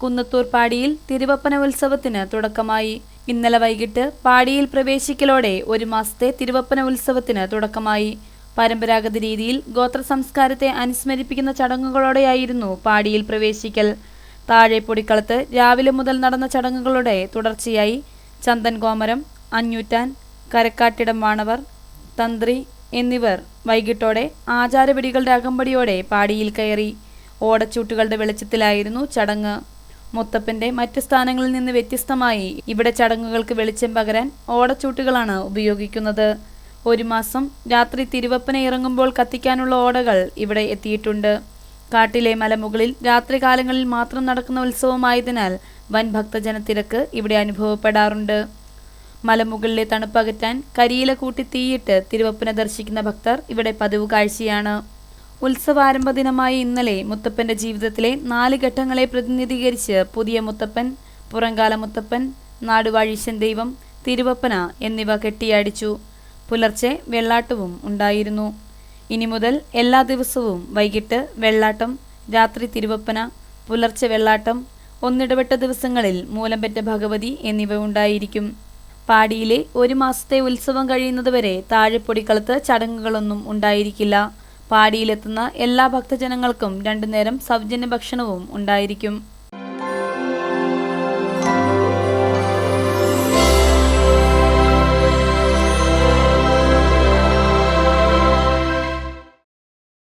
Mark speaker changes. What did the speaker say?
Speaker 1: കുന്നത്തൂർ പാടിയിൽ തിരുവപ്പന ഉത്സവത്തിന് തുടക്കമായി. ഇന്നലെ വൈകിട്ട് പാടിയിൽ പ്രവേശിക്കലോടെ ഒരു മാസത്തെ തിരുവപ്പന ഉത്സവത്തിന് തുടക്കമായി. പരമ്പരാഗത രീതിയിൽ ഗോത്ര സംസ്കാരത്തെ അനുസ്മരിപ്പിക്കുന്ന ചടങ്ങുകളോടെയായിരുന്നു പാടിയിൽ പ്രവേശിക്കൽ. താഴെ പൊടിക്കളത്ത് രാവിലെ മുതൽ നടന്ന ചടങ്ങുകളുടെ തുടർച്ചയായി ചന്ദൻ കോമരം അഞ്ഞൂറ്റാൻ കരക്കാട്ടിടം വാണവർ തന്ത്രി എന്നിവർ വൈകിട്ടോടെ ആചാരവിടികളുടെ അകമ്പടിയോടെ പാടിയിൽ കയറി. ഓടച്ചൂട്ടുകളുടെ വെളിച്ചത്തിലായിരുന്നു ചടങ്ങ്. മുത്തപ്പന്റെ മറ്റ് സ്ഥാനങ്ങളിൽ നിന്ന് വ്യത്യസ്തമായി ഇവിടെ ചടങ്ങുകൾക്ക് വെളിച്ചം പകരാൻ ഓടച്ചൂട്ടുകളാണ് ഉപയോഗിക്കുന്നത്. ഒരു മാസം രാത്രി തിരുവപ്പന ഇറങ്ങുമ്പോൾ കത്തിക്കാനുള്ള ഓടകൾ ഇവിടെ എത്തിയിട്ടുണ്ട്. കാട്ടിലെ മലമുകളിൽ രാത്രികാലങ്ങളിൽ മാത്രം നടക്കുന്ന ഉത്സവമായതിനാൽ വൻ ഭക്തജനത്തിരക്ക് ഇവിടെ അനുഭവപ്പെടാറുണ്ട്. മലമുകളിലെ തണുപ്പകറ്റാൻ കരിയില കൂട്ടി തീയിട്ട് തിരുവപ്പന ദർശിക്കുന്ന ഭക്തർ ഇവിടെ പതിവ് കാഴ്ചയാണ് ഉത്സവാരംഭ ദിനമായ ഇന്നലെ മുത്തപ്പന്റെ ജീവിതത്തിലെ നാല് ഘട്ടങ്ങളെ പ്രതിനിധീകരിച്ച് പുതിയ മുത്തപ്പൻ പുറങ്കാല മുത്തപ്പൻ നാടുവാഴീശൻ ദൈവം തിരുവപ്പന എന്നിവ കെട്ടിയാടിച്ചു. പുലർച്ചെ വെള്ളാട്ടവും ഉണ്ടായിരുന്നു. ഇനി മുതൽ എല്ലാ ദിവസവും വൈകിട്ട് വെള്ളാട്ടം രാത്രി തിരുവപ്പന പുലർച്ചെ വെള്ളാട്ടം ഒന്നിടവിട്ട ദിവസങ്ങളിൽ മൂലംപെറ്റ ഭഗവതി എന്നിവ ഉണ്ടായിരിക്കും. പാടിയിലെ ഒരു മാസത്തെ ഉത്സവം കഴിയുന്നതുവരെ താഴെപ്പൊടിക്കളത്ത് ചടങ്ങുകളൊന്നും ഉണ്ടായിരിക്കില്ല. പാടിയിലെത്തുന്ന എല്ലാ ഭക്തജനങ്ങൾക്കും രണ്ടു നേരം സൗജന്യ ഭക്ഷണവും ഉണ്ടായിരിക്കും.